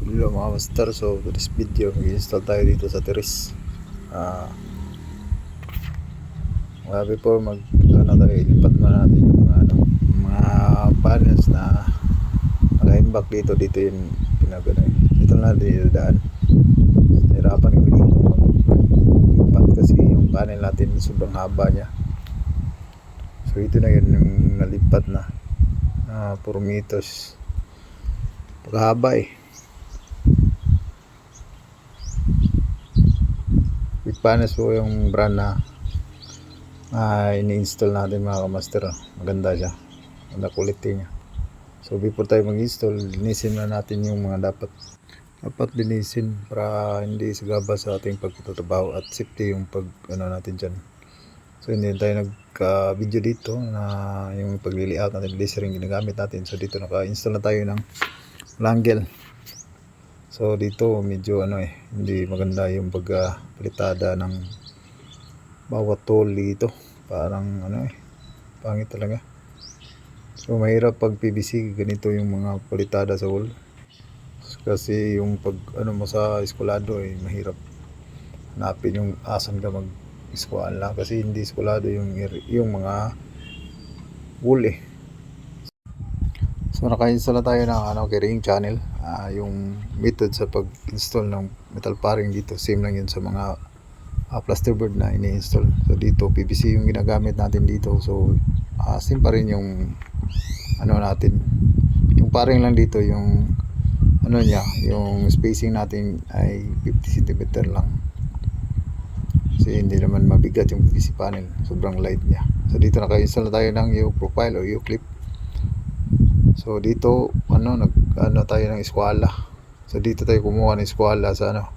Hello mga master, so for this video mag-install tayo dito sa terrace uh, before mag ano tayo ilipat mo natin yung mga ano mga panels na naka-imbak dito dito yung pinagano dito na dito daan. Nahirapan kami dito mag-ipat kasi yung panel natin sobrang haba niya. So ito na yun yung nalipat na. Ah 4 meters. Pagkahaba eh Big Panas po yung brand na ah, ini-install natin mga kamaster. Maganda siya. Maganda quality niya. So before tayo mag-install, linisin na natin yung mga dapat dapat linisin para hindi sagaba sa ating pagtatabaho at safety yung pag ano natin dyan. So hindi tayo nagka-video dito na yung pag-layout natin, laser yung ginagamit natin. So dito naka-install na tayo ng langgel. So dito medyo ano eh, hindi maganda yung pagpalitada ng bawat tool dito. Parang ano eh, pangit talaga. So mahirap pag PVC ganito yung mga palitada sa wall. Kasi yung pag ano mo sa eskwalado eh mahirap hanapin yung asan ka mag eskwala kasi hindi eskwalado yung yung mga wool eh. So naka-install na tayo ng ano, carrying channel. Ah, yung method sa pag-install ng metal paring dito, same lang yun sa mga ah, plasterboard na ini-install. So dito PVC yung ginagamit natin dito. So ah, same pa rin yung ano natin. Yung paring lang dito yung ano niya, yung spacing natin ay 50 cm lang. Kasi hindi naman mabigat yung PVC panel. Sobrang light niya. So dito naka-install na tayo ng U profile o U clip. So dito ano nag ano tayo ng eskwala. So dito tayo kumuha ng eskwala sa ano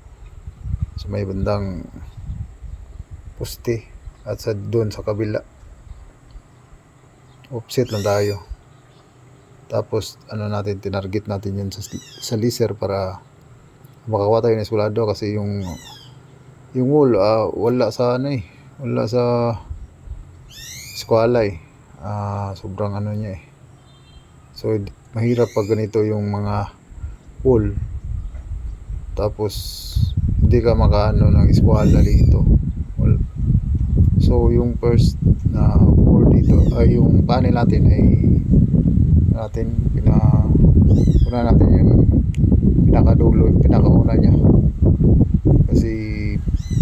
sa may bandang poste at sa doon sa kabila. Offset lang tayo. Tapos ano natin tinarget natin yun sa, sa laser para makakuha tayo ng eskwalado kasi yung yung wall ah, wala sa ano eh wala sa eskwala eh Ah, sobrang ano niya eh So, mahirap pag ganito yung mga pool. Tapos, hindi ka makaano ng eskwala dito. So, yung first na board dito, ay yung panel natin ay natin, pina, una natin yung pinakadulo, pinakauna niya. Kasi,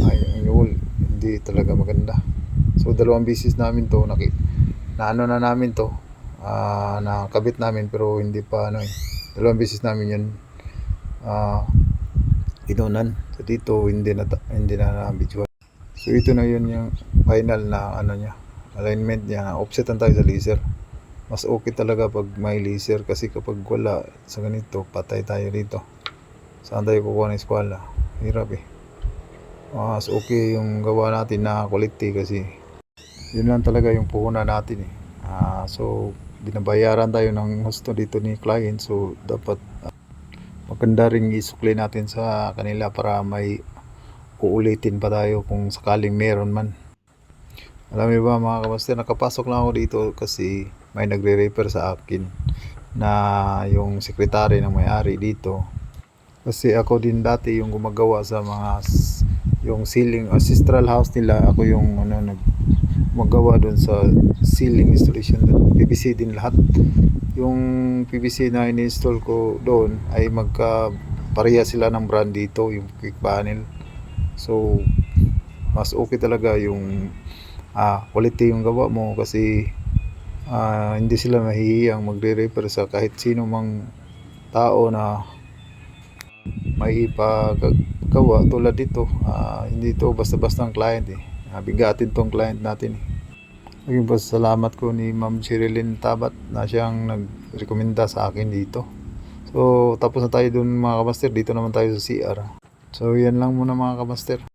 ay, yung wall, hindi talaga maganda. So, dalawang bisis namin to, naki, na ano na namin to, ah nakabit namin pero hindi pa ano eh. Dalawang beses namin yun ah inunan. So dito hindi na hindi na na-video. So ito na yun yung final na ano niya. Alignment niya. Offsetan tayo sa laser. Mas okay talaga pag may laser kasi kapag wala sa ganito, patay tayo dito. Saan tayo kukuha ng eskwala? Hirap eh. Mas okay yung gawa natin na quality kasi yun lang talaga yung puhunan natin eh. Ah, so binabayaran tayo ng gusto dito ni client so dapat uh, maganda rin isukli natin sa kanila para may uulitin pa tayo kung sakaling meron man. Alam niyo ba mga kamaster nakapasok lang ako dito kasi may nagre-refer sa akin na yung sekretary ng may-ari dito kasi ako din dati yung gumagawa sa mga yung ceiling ancestral house nila ako yung ano nag magawa doon sa ceiling installation doon. PVC din lahat. Yung PVC na in-install ko doon ay magka pareha sila ng brand dito, yung quick panel. So, mas okay talaga yung ah, quality yung gawa mo kasi ah, hindi sila mahihiyang magre-refer sa kahit sino mang tao na may ipagawa tulad dito. Ah, hindi to basta-basta ang client eh. Ah, bigatin tong client natin eh. Naging pasalamat ko ni Ma'am Sherilyn Tabat na siyang nagrekomenda sa akin dito. So, tapos na tayo dun mga kamaster. Dito naman tayo sa CR. So, yan lang muna mga kamaster.